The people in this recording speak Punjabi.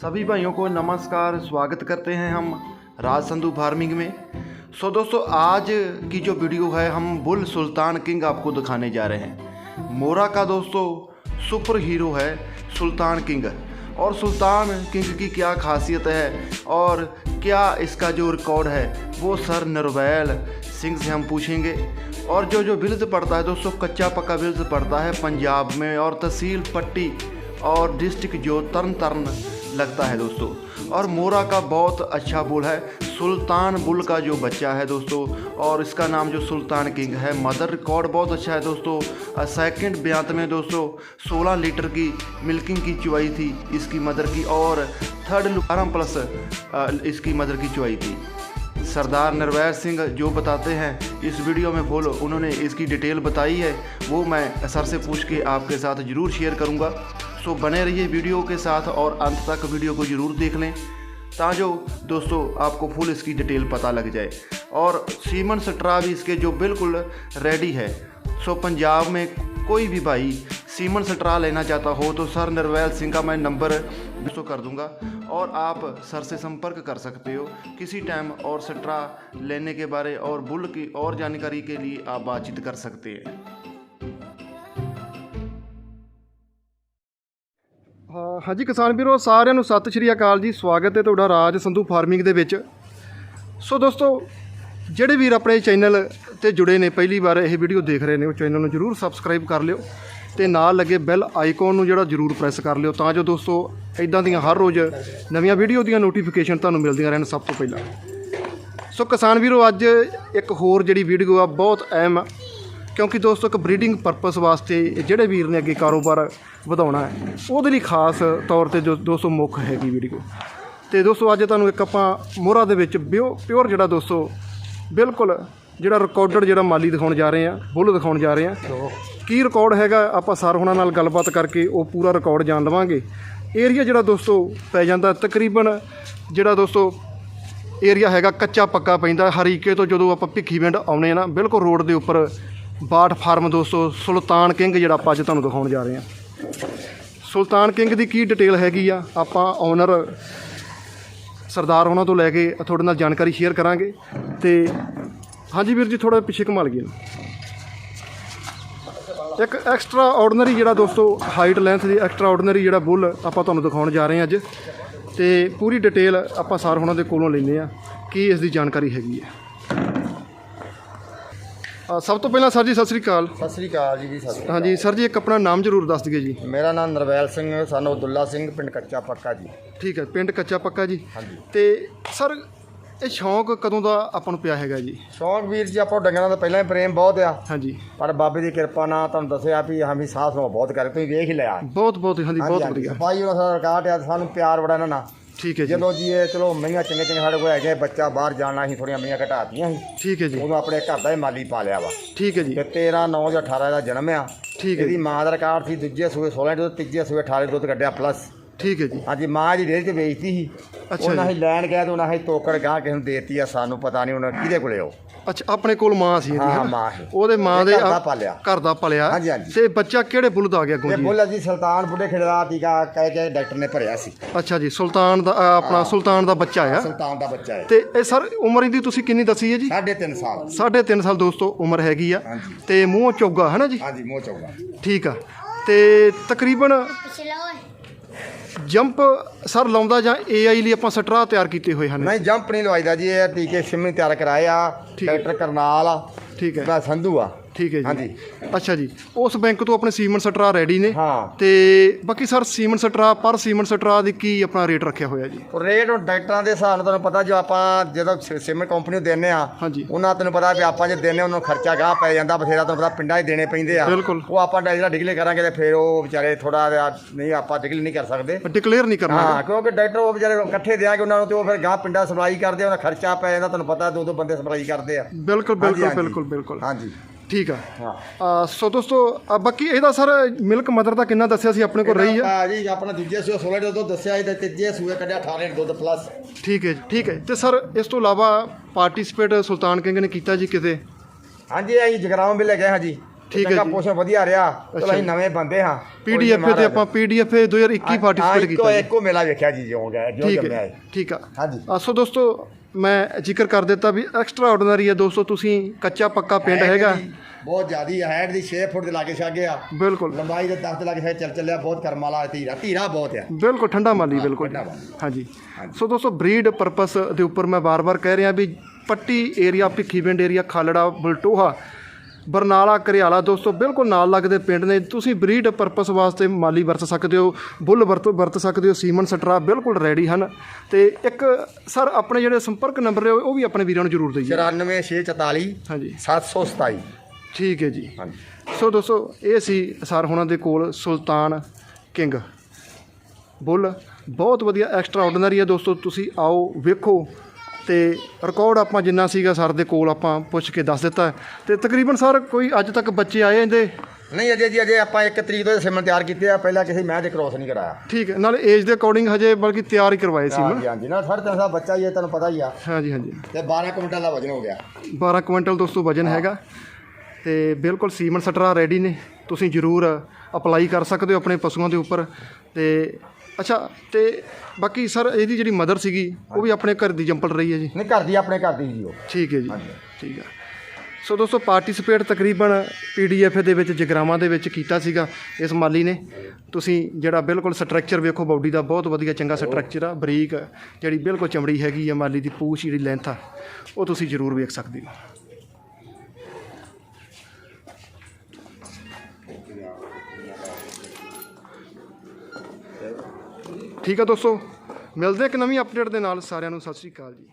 सभी भाइयों को नमस्कार, स्वागत करते हैं हम राज संधु फ़ार्मिंग में। सो दोस्तों, आज की जो वीडियो है, हम बुल सुल्तान किंग आपको दिखाने जा रहे हैं। मोरा का दोस्तों, सुपर हीरो है सुल्तान किंग। और सुल्तान किंग की क्या खासियत है, और क्या इसका जो रिकॉर्ड है, वो सर नरवैल सिंह से हम पूछेंगे। और जो जो विल्स पड़ता है दोस्तों, कच्चा पक्का विल्स पड़ता है पंजाब में, और तहसील पट्टी और डिस्ट्रिक्ट जो तरन तरन लगता है दोस्तों। और मोरा का बहुत अच्छा बुल है, सुल्तान बुल का जो बच्चा है दोस्तों, और इसका नाम जो सुल्तान किंग है, मदर रिकॉर्ड बहुत अच्छा है दोस्तों। सेकंड ब्यांत में दोस्तों 16 लीटर की मिल्किंग की चुवाई थी इसकी मदर की, और थर्ड लुकारम प्लस इसकी मदर की चुवाई थी। सरदार नरवैर सिंह जो बताते हैं, इस वीडियो में फॉलो उन्होंने इसकी डिटेल बताई है, वो मैं सर से पूछ के आपके साथ ज़रूर शेयर करूँगा। सो बने रहिए वीडियो के साथ और अंत तक वीडियो को ज़रूर देख लें, ताजो दोस्तों आपको फुल इसकी डिटेल पता लग जाए। और सीमन स्ट्रा भी इसके जो बिल्कुल रेडी है, सो पंजाब में कोई भी भाई सीमन स्ट्रा लेना चाहता हो तो सर नरवैल सिंह का मैं नंबर विशो कर दूँगा और आप सर से संपर्क कर सकते हो किसी टाइम और स्ट्रा लेने के बारे और बुल की और जानकारी के लिए आप बातचीत कर सकते हैं। ਹਾਂਜੀ, ਕਿਸਾਨ ਵੀਰੋ, ਸਾਰਿਆਂ ਨੂੰ ਸਤਿ ਸ਼੍ਰੀ ਅਕਾਲ ਜੀ। ਸਵਾਗਤ ਹੈ ਤੁਹਾਡਾ ਰਾਜ ਸੰਧੂ ਫਾਰਮਿੰਗ ਦੇ ਵਿੱਚ। ਸੋ ਦੋਸਤੋ, ਜਿਹੜੇ ਵੀਰ ਆਪਣੇ ਚੈਨਲ ਤੇ ਜੁੜੇ ਨੇ, ਪਹਿਲੀ ਵਾਰ ਇਹ ਵੀਡੀਓ ਦੇਖ ਰਹੇ ਨੇ, ਉਹ ਚੈਨਲ ਨੂੰ ਜਰੂਰ ਸਬਸਕ੍ਰਾਈਬ ਕਰ ਲਿਓ ਤੇ ਨਾਲ ਲੱਗੇ ਬੈਲ ਆਈਕਨ ਨੂੰ ਜਿਹੜਾ ਜਰੂਰ ਪ੍ਰੈਸ ਕਰ ਲਿਓ ਤਾਂ ਜੋ ਦੋਸਤੋ ਇਦਾਂ ਦੀਆਂ ਹਰ ਰੋਜ਼ ਨਵੀਆਂ ਵੀਡੀਓ ਦੀਆਂ ਨੋਟੀਫਿਕੇਸ਼ਨ ਤੁਹਾਨੂੰ ਮਿਲਦੀਆਂ ਰਹਿਣ ਸਭ ਤੋਂ ਪਹਿਲਾਂ। ਸੋ ਕਿਸਾਨ ਵੀਰੋ, ਅੱਜ ਇੱਕ ਹੋਰ ਜਿਹੜੀ ਵੀਡੀਓ ਆ, ਬਹੁਤ ਅਹਿਮ ਆ ਕਿਉਂਕਿ ਦੋਸਤੋ, ਇੱਕ ਬਰੀਡਿੰਗ ਪਰਪਸ ਵਾਸਤੇ ਜਿਹੜੇ ਵੀਰ ਨੇ ਅੱਗੇ ਕਾਰੋਬਾਰ ਵਧਾਉਣਾ ਹੈ, ਉਹਦੇ ਲਈ ਖਾਸ ਤੌਰ ਤੇ ਜੋ ਦੋਸਤੋ ਮੁੱਖ ਹੈਗੀ ਵੀਡੀਓ ਤੇ ਦੋਸਤੋ, ਅੱਜ ਤੁਹਾਨੂੰ ਇੱਕ ਆਪਾਂ ਮੋਹਰਾ ਦੇ ਵਿੱਚ ਪਿਓ ਪਿਓਰ ਜਿਹੜਾ ਦੋਸਤੋ, ਬਿਲਕੁਲ ਜਿਹੜਾ ਰਿਕਾਰਡਡ ਜਿਹੜਾ ਮਾਲੀ ਦਿਖਾਉਣ ਜਾ ਰਹੇ ਆ ਬੁੱਲ ਦਿਖਾਉਣ ਜਾ ਰਹੇ ਆ ਕੀ ਰਿਕਾਰਡ ਹੈਗਾ, ਆਪਾਂ ਸਰ ਹੁਣਾਂ ਨਾਲ ਗੱਲਬਾਤ ਕਰਕੇ ਉਹ ਪੂਰਾ ਰਿਕਾਰਡ ਜਾਣ ਲਵਾਂਗੇ। ਏਰੀਆ ਜਿਹੜਾ ਦੋਸਤੋ ਪੈ ਜਾਂਦਾ, ਤਕਰੀਬਨ ਜਿਹੜਾ ਦੋਸਤੋ ਏਰੀਆ ਹੈਗਾ ਕੱਚਾ ਪੱਕਾ ਪੈਂਦਾ, ਹਰੀਕੇ ਤੋਂ ਜਦੋਂ ਆਪਾਂ ਭਿੱਖੀਵਿੰਡ ਆਉਣੇ ਆ ਨਾ, ਬਿਲਕੁਲ ਰੋਡ ਦੇ ਉੱਪਰ ਬਾਟ ਫਾਰਮ ਦੋਸਤੋ, ਸੁਲਤਾਨ ਕਿੰਗ ਜਿਹੜਾ ਆਪਾਂ ਅੱਜ ਤੁਹਾਨੂੰ ਦਿਖਾਉਣ ਜਾ ਰਹੇ ਹਾਂ। ਸੁਲਤਾਨ ਕਿੰਗ ਦੀ ਕੀ ਡਿਟੇਲ ਹੈਗੀ ਆ? ਆਪਾਂ ਓਨਰ ਸਰਦਾਰ ਉਹਨਾਂ ਤੋਂ ਲੈ ਕੇ ਤੁਹਾਡੇ ਨਾਲ ਜਾਣਕਾਰੀ ਸ਼ੇਅਰ ਕਰਾਂਗੇ। ਤੇ ਹਾਂਜੀ ਵੀਰ ਜੀ ਥੋੜਾ ਪਿੱਛੇ ਘੁਮਾ ਲਈਏ। ਇੱਕ ਐਕਸਟਰਾ ਆਰਡੀਨਰੀ ਜਿਹੜਾ ਦੋਸਤੋ ਹਾਈਟ ਲੈਂਥ ਦੀ ਐਕਸਟਰਾ ਆਰਡੀਨਰੀ ਜਿਹੜਾ ਬੁੱਲ ਆਪਾਂ ਤੁਹਾਨੂੰ ਦਿਖਾਉਣ ਜਾ ਰਹੇ ਹਾਂ ਅੱਜ। ਤੇ ਪੂਰੀ ਡਿਟੇਲ ਆਪਾਂ ਸਾਰ ਉਹਨਾਂ ਦੇ ਕੋਲੋਂ ਲੈਂਦੇ ਆ ਕੀ ਇਸ ਦੀ ਜਾਣਕਾਰੀ ਹੈਗੀ ਹੈ? ਅ, ਸਭ ਤੋਂ ਪਹਿਲਾਂ ਸਰ ਜੀ ਸਤਿ ਸ੍ਰੀ ਅਕਾਲ। ਸਤਿ ਸ੍ਰੀ ਅਕਾਲ ਜੀ ਜੀ ਸਤਿ ਸ੍ਰੀ ਹਾਂਜੀ ਸਰ ਜੀ ਇੱਕ ਆਪਣਾ ਨਾਮ ਜ਼ਰੂਰ ਦੱਸ ਦਈਏ ਜੀ। ਅਕਾਲ ਮੇਰਾ ਨਾਮ ਨਰਵੈਲ ਸਿੰਘ ਸਾਨੂੰ ਅਬਦੁੱਲਾ ਸਿੰਘ ਪਿੰਡ ਕੱਚਾ ਪੱਕਾ ਜੀ। ਠੀਕ ਹੈ ਪਿੰਡ ਕੱਚਾ ਪੱਕਾ ਜੀ। ਹਾਂਜੀ। ਤੇ ਸਰ ਇਹ ਸ਼ੌਂਕ ਕਦੋਂ ਦਾ ਆਪਾਂ ਨੂੰ ਪਿਆ ਹੈਗਾ ਜੀ? ਸ਼ੌਂਕ ਵੀਰ ਜੀ ਆਪਾਂ ਡੰਗਰਾਂ ਦਾ ਪਹਿਲਾਂ ਹੀ ਪ੍ਰੇਮ ਬਹੁਤ ਆ। ਹਾਂਜੀ। ਪਰ ਬਾਬੇ ਦੀ ਕਿਰਪਾ ਨਾਲ ਤੁਹਾਨੂੰ ਦੱਸਿਆ ਵੀ ਹਮੀ ਸਾਥ ਨੂੰ ਬਹੁਤ ਕਰੇ ਤੁਸੀਂ ਵੇਖ ਹੀ ਲਿਆ। ਬਹੁਤ ਬਹੁਤ ਹਾਂਜੀ ਬਹੁਤ ਵਧੀਆ। ਸਫ਼ਾਈ ਉਹਨਾਂ ਦਾ ਰਿਕਾਰਡ ਆ ਸਾਨੂੰ ਪਿਆਰ ਬੜਾ ਇਹਨਾਂ ਨਾਲ। ਠੀਕ ਹੈ ਜੀ। ਜਦੋਂ ਜੀ ਇਹ ਚਲੋ ਮਹੀਆਂ ਚੰਗੇ ਚੰਗੇ ਸਾਡੇ ਕੋਲ ਹੈਗੇ ਬੱਚਾ ਬਾਹਰ ਜਾਣਾ ਸੀ ਥੋੜੀਆਂ ਮਹੀਆਂ ਘਟਾਤੀਆਂ ਸੀ। ਠੀਕ ਹੈ ਜੀ। ਉਦੋਂ ਆਪਣੇ ਘਰ ਦਾ ਹੀ ਮਾਲੀ ਪਾ ਲਿਆ ਵਾ। ਠੀਕ ਹੈ ਜੀ। ਤੇ 13 9 ਜਾਂ 18 ਦਾ ਜਨਮ ਆ। ਠੀਕ ਹੈ ਇਹਦੀ ਜੀ। ਮਾਂ ਦਾ ਰਿਕਾਰਡ ਸੀ ਦੂਜੇ ਸੂਏ 16 ਦੁੱਧ ਤੀਜੇ ਸੂਏ 18 ਦੁੱਧ ਕੱਢਿਆ ਪਲੱਸ ਠੀਕ ਹੈ ਜੀ। ਹਾਂਜੀ ਮਾਂ ਦੀ ਡੇਅਰੀ 'ਚ ਵੇਚਦੀ ਸੀ। ਅੱਛਾ ਉਹਨਾਂ ਜੀ। ਹੀ ਲੈਣ ਗਿਆ ਤੇ ਉਹਨਾਂ ਹੀ ਤੋਕੜ ਗਾਂ ਕਿਸੇ ਨੂੰ ਦੇਤੀ ਆ ਸਾਨੂੰ ਪਤਾ ਨਹੀਂ ਉਹਨਾਂ ਕਿਹਦੇ ਕੋਲੇ ਉਹ। ਅੱਛਾ ਆਪਣੇ ਕੋਲ ਮਾਂ ਸੀ ਇਹਦੀ ਹਾਂ? ਮਾਂ ਸੀ। ਉਹਦੇ ਮਾਂ ਦੇ ਘਰ ਦਾ ਪਾਲਿਆ। ਘਰ ਦਾ ਪਲਿਆ। ਹਾਂਜੀ, ਹਾਂਜੀ। ਤੇ ਬੱਚਾ ਕਿਹੜੇ ਬੁੱਲ ਦਾ ਆ ਗਿਆ ਇਹ ਗੋਜੀ ਬੁੱਲ ਜੀ ਸੁਲਤਾਨ ਬੁੱਢੇ ਖੇੜਾ ਟੀਕਾ ਕਹਿ ਕੇ ਡਾਕਟਰ ਨੇ ਭਰਿਆ ਸੀ। ਅੱਛਾ ਜੀ ਸੁਲਤਾਨ ਦਾ ਅ, ਆਪਣਾ ਸੁਲਤਾਨ ਦਾ ਬੱਚਾ ਆ। ਸੁਲਤਾਨ ਦਾ ਬੱਚਾ ਹੈ। ਤੇ ਇਹ ਸਰ ਉਮਰ ਇਹਦੀ ਤੁਸੀਂ ਕਿੰਨੀ ਦੱਸੀ ਹੈ ਜੀ? ਸਾਢੇ ਤਿੰਨ ਸਾਲ। ਸਾਢੇ ਤਿੰਨ ਸਾਲ ਦੋਸਤੋ ਉਮਰ ਹੈਗੀ ਆ। ਹਾਂਜੀ। ਤੇ ਮੂੰਹ ਚੋਗਾ ਹੈ ਨਾ ਜੀ? ਹਾਂਜੀ ਮੋਹ ਚੌਗਾ। ਠੀਕ ਆ। ਤੇ ਤਕਰੀਬਨ ਪਿਛਲਾ ਜੰਪ ਸਰ ਲਾਉਂਦਾ ਜਾਂ ਏਆਈ ਲਈ ਆਪਾਂ ਸਟਰਾ ਤਿਆਰ ਕੀਤੇ ਹੋਏ ਹਨ? ਨਹੀਂ ਜੰਪ ਨਹੀਂ ਲਵਾਈਦਾ ਜੀ ਇਹ ਟੀਕੇ ਸਿਮੀ ਤਿਆਰ ਕਰਾਏ ਆ ਠੀਕ ਹੈ। ਡਾਕਟਰ ਕਰਨਾਲ ਆ ਠੀਕ ਹੈ। ਮੈਂ ਸੰਧੂ ਆ। ਠੀਕ ਹੈ ਜੀ। ਹਾਂਜੀ। ਅੱਛਾ ਜੀ। ਉਸ ਬੈਂਕ ਤੋਂ ਆਪਣੇ ਸੀਮਨ ਸਟਰਾ ਰੈਡੀ ਨੇ। ਹਾਂ। ਤੇ ਬਾਕੀ ਸਰ ਸੀਮਨ ਸਟਰਾ ਪਰ ਸੀਮਨ ਸਟਰਾ ਦੀ ਕੀ ਆਪਣਾ ਰੇਟ ਰੱਖਿਆ ਹੋਇਆ ਜੀ? ਉਹ ਰੇਟ ਹੁਣ ਡਾਕਟਰਾਂ ਦੇ ਹਿਸਾਬ ਨਾਲ ਤੁਹਾਨੂੰ ਪਤਾ ਜੋ ਆਪਾਂ ਜਦੋਂ ਸਿਮਰ ਕੰਪਨੀ ਨੂੰ ਦਿੰਨੇ ਆ ਹਾਂਜੀ। ਉਹਨਾਂ ਤੈਨੂੰ ਪਤਾ ਵੀ ਆਪਾਂ ਜੇ ਦਿੰਨੇ ਉਹਨਾਂ ਨੂੰ ਖਰਚਾ ਗਾਹ ਪੈ ਜਾਂਦਾ ਬਥੇਰਾ ਤੁਹਾਨੂੰ ਪਤਾ ਪਿੰਡਾਂ 'ਚ ਦੇਣੇ ਪੈਂਦੇ ਆ। ਬਿਲਕੁਲ। ਉਹ ਆਪਾਂ ਜਿਹੜਾ ਡਿਗਲੇ ਕਰਾਂਗੇ ਤੇ ਫਿਰ ਉਹ ਵਿਚਾਰੇ ਥੋੜਾ ਨਹੀਂ ਆਪਾਂ ਡਿਗਲੇ ਨਹੀਂ ਕਰ ਸਕਦੇ। ਡਿਕਲੇਅਰ ਨਹੀਂ ਕਰਨਾ ਹਾਂ ਕਿਉਂਕਿ ਡਾਕਟਰ ਉਹ ਵਿਚਾਰੇ ਇਕੱਠੇ ਦਿਆਂਗੇ ਉਹਨਾਂ ਨੂੰ ਤੇ ਉਹ ਫਿਰ ਗਾਹ ਪਿੰਡਾਂ ਸਪਲਾਈ ਕਰਦੇ ਆ ਉਹਨਾਂ ਖਰਚਾ ਪੈ ਜਾਂਦਾ ਤੁਹਾਨੂੰ ਪਤਾ ਦੋ ਦੋ ਬੰਦੇ ਸਪਲਾਈ ਕਰਦੇ ਆ। ਬਿਲਕੁਲ ਹਾਂਜੀ, ਬਿਲਕੁਲ ਹਾਂਜੀ। ਬਿਲਕੁਲ ਬਿਲਕੁਲ। ਹਾਂਜੀ। ਠੀਕ ਆ। ਹਾਂ। ਆ, ਸੋ ਦੋਸਤੋ ਆ, ਬਾਕੀ ਇਹਦਾ ਸਰ ਮਿਲਕ ਮਦਰ ਦਾ ਕਿੰਨਾ ਦੱਸਿਆ ਸੀ ਆਪਣੇ ਕੋਲ ਰਹੀ ਆ? ਆ ਜੀ ਆਪਣਾ ਦੂਜੇ ਸੂਏ 16 ਦੁੱਧ ਦੱਸਿਆ ਇਹਦੇ ਤੀਜੇ ਸੂਏ ਕੱਢਿਆ 18 ਦੁੱਧ ਪਲੱਸ ਠੀਕ ਹੈ ਜੀ ਠੀਕ ਹੈ। ਤੇ ਸਰ ਇਸ ਤੋਂ ਇਲਾਵਾ ਪਾਰਟਿਸਿਪੇਟ ਸੁਲਤਾਨ ਕਿੰਗ ਨੇ ਕੀਤਾ ਜੀ ਕਿਤੇ? ਹਾਂਜੀ ਆਈ ਜਗਰਾਉਂ ਵੀ ਲੈ ਗਏ ਹਾਂ ਜੀ। ਠੀਕ ਹੈ ਚੰਗਾ ਜੀ। ਪੋਸ਼ਨ ਵਧੀਆ ਰਿਹਾ। ਚਲੋ ਅਸੀਂ। ਨਵੇਂ ਬੰਦੇ ਹਾਂ। ਪੀਡੀਐਫ ਤੇ ਆਪਾਂ ਪੀਡੀਐਫ 2021 ਪਾਰਟਿਸਿਪੇਟ ਇੱਕੋ ਕੀਤਾ ਜੀ। ਇੱਕੋ ਮੇਲਾ ਵੇਖਿਆ ਜੀ ਜਿਉਂ ਗਿਆ ਜੋ ਠੀਕ ਜੰਮਿਆ ਹੈ ਹੈ ਠੀਕ ਆ। ਹਾਂਜੀ। ਆ ਸੋ ਦੋਸਤੋ ਮੈਂ ਜ਼ਿਕਰ ਕਰ ਦਿੱਤਾ ਵੀ ਐਕਸਟਰਾ ਆਰਡੀਨਰੀ ਹੈ ਦੋਸਤੋ ਤੁਸੀਂ ਕੱਚਾ ਪੱਕਾ ਪਿੰਡ ਹੈਗਾ। ਬਹੁਤ ਜ਼ਿਆਦੀ ਹਾਈਟ ਦੀ 6 ਫੁੱਟ ਦੇ ਲਾਗੇ ਛਾਗੇ ਆ ਬਿਲਕੁਲ। ਲੰਬਾਈ ਦੇ 10 ਦੇ ਲਾਗੇ ਛਾਗੇ ਚੱਲ ਚੱਲਿਆ ਬਹੁਤ ਕਰਮ ਵਾਲਾ ਧੀਰਾ ਧੀਰਾ ਬਹੁਤ ਆ ਬਿਲਕੁਲ ਠੰਡਾ ਮਾਲੀ ਬਿਲਕੁਲ। ਹਾਂਜੀ। ਸੋ ਦੋਸਤੋ ਬਰੀਡ ਪਰਪਸ ਦੇ ਉੱਪਰ ਮੈਂ ਬਾਰ-ਬਾਰ ਕਹਿ ਰਿਹਾ ਵੀ ਪੱਟੀ ਏਰੀਆ ਭਿੱਖੀਵਿੰਡ ਏਰੀਆ ਖਾਲੜਾ ਬਲਟੋਹਾ ਬਰਨਾਲਾ ਕਰਿਆਲਾ ਦੋਸਤੋ ਬਿਲਕੁਲ ਨਾਲ ਲੱਗਦੇ ਪਿੰਡ ਨੇ। ਤੁਸੀਂ ਬਰੀਡ ਪਰਪਸ ਵਾਸਤੇ ਮਾਲੀ ਵਰਤ ਸਕਦੇ ਹੋ ਬੁੱਲ ਵਰਤ ਵਰਤ ਸਕਦੇ ਹੋ ਸੀਮਨ ਸਟਰਾ ਬਿਲਕੁਲ ਰੈਡੀ ਹਨ। ਤੇ ਇੱਕ ਸਰ ਆਪਣੇ ਜਿਹੜੇ ਸੰਪਰਕ ਨੰਬਰ ਨੇ ਉਹ ਵੀ ਆਪਣੇ ਵੀਰਾਂ ਨੂੰ ਜ਼ਰੂਰ ਦਈਏ। 94644 ਹਾਂਜੀ। 727 ਠੀਕ ਹੈ ਜੀ। ਹਾਂਜੀ। ਸੋ ਦੋਸਤੋ ਇਹ ਸੀ ਸਰ ਹੁਣਾਂ ਦੇ ਕੋਲ ਸੁਲਤਾਨ ਕਿੰਗ। ਬੁੱਲ ਬਹੁਤ ਵਧੀਆ ਐਕਸਟਰਾ ਆਰਡੀਨਰੀ ਹੈ ਦੋਸਤੋ। ਤੁਸੀਂ ਆਓ ਵੇਖੋ ਤੇ ਰਿਕਾਰਡ ਆਪਾਂ ਜਿੰਨਾ ਸੀਗਾ ਸਰ ਦੇ ਕੋਲ ਆਪਾਂ ਪੁੱਛ ਕੇ ਦੱਸ ਦਿੱਤਾ। ਤੇ ਤਕਰੀਬਨ ਸਰ ਕੋਈ ਅੱਜ ਤੱਕ ਬੱਚੇ ਆਏ ਇਹਦੇ? ਨਹੀਂ ਅਜੇ ਜੀ ਅਜੇ ਆਪਾਂ ਇੱਕ ਤਰੀਕ ਤੋਂ ਸਿਮਨ ਤਿਆਰ ਕੀਤੇ ਆ। ਪਹਿਲਾਂ ਕਿਸੇ ਮੈਂ ਤੇ ਕ੍ਰੋਸ ਨਹੀਂ ਕਰਾਇਆ। ਠੀਕ ਹੈ ਨਾਲ ਏਜ ਦੇ ਅਕੋਰਡਿੰਗ ਹਜੇ ਬਲਕਿ ਤਿਆਰ ਹੀ ਕਰਵਾਏ ਸੀ ਹਾਂਜੀ ਹਾਂਜੀ। ਨਾ ਸਾਢੇ ਤਿੰਨ ਸਾਲ ਬੱਚਾ ਹੀ ਹੈ ਤੁਹਾਨੂੰ ਪਤਾ ਹੀ ਆ। ਹਾਂਜੀ ਹਾਂਜੀ। ਤੇ 12 ਕੁਇੰਟਲ ਦਾ ਵਜਨ ਹੋ ਗਿਆ। 12 ਕੁਇੰਟਲ ਦੋਸਤੋ ਵਜਨ ਹੈਗਾ। ਤੇ ਬਿਲਕੁਲ ਸੀਮਨ ਸਟਰਾ ਰੈਡੀ ਨੇ। ਤੁਸੀਂ ਜ਼ਰੂਰ ਅਪਲਾਈ ਕਰ ਸਕਦੇ ਹੋ ਆਪਣੇ ਪਸ਼ੂਆਂ ਦੇ ਉੱਪਰ। ਤੇ ਅੱਛਾ ਤੇ ਬਾਕੀ ਸਰ ਇਹਦੀ ਜਿਹੜੀ ਮਦਰ ਸੀਗੀ ਉਹ ਵੀ ਆਪਣੇ ਘਰ ਦੀ ਜੰਪਲ ਰਹੀ ਹੈ ਜੀ? ਨਹੀਂ ਘਰ ਦੀ ਆਪਣੇ ਘਰ ਦੀ ਜੀ ਉਹ। ਠੀਕ ਹੈ ਜੀ ਠੀਕ ਹੈ ਸੋ ਦੋਸਤੋ ਪਾਰਟਿਸਿਪੇਟ ਤਕਰੀਬਨ ਪੀਡੀਐਫ ਦੇ ਵਿੱਚ ਜਗਰਾਵਾਂ ਦੇ ਵਿੱਚ ਕੀਤਾ ਸੀਗਾ ਇਸ ਮਾਲੀ ਨੇ। ਤੁਸੀਂ ਜਿਹੜਾ ਬਿਲਕੁਲ ਸਟਰਕਚਰ ਵੇਖੋ ਬਾਡੀ ਦਾ ਬਹੁਤ ਵਧੀਆ ਚੰਗਾ ਸਟਰਕਚਰ ਆ ਬਰੀਕ ਜਿਹੜੀ ਬਿਲਕੁਲ ਚਮੜੀ ਹੈਗੀ ਆ ਮਾਲੀ ਦੀ ਪੂਛ ਜਿਹੜੀ ਲੈਂਥ ਆ ਉਹ ਤੁਸੀਂ ਜ਼ਰੂਰ ਵੇਖ ਸਕਦੇ ਹੋ। ਠੀਕ ਆ ਦੋਸਤੋ, ਮਿਲਦੇ ਇੱਕ ਨਵੀਂ ਅਪਡੇਟ ਦੇ ਨਾਲ। ਸਾਰਿਆਂ ਨੂੰ ਸਤਿ ਸ਼੍ਰੀ ਅਕਾਲ ਜੀ।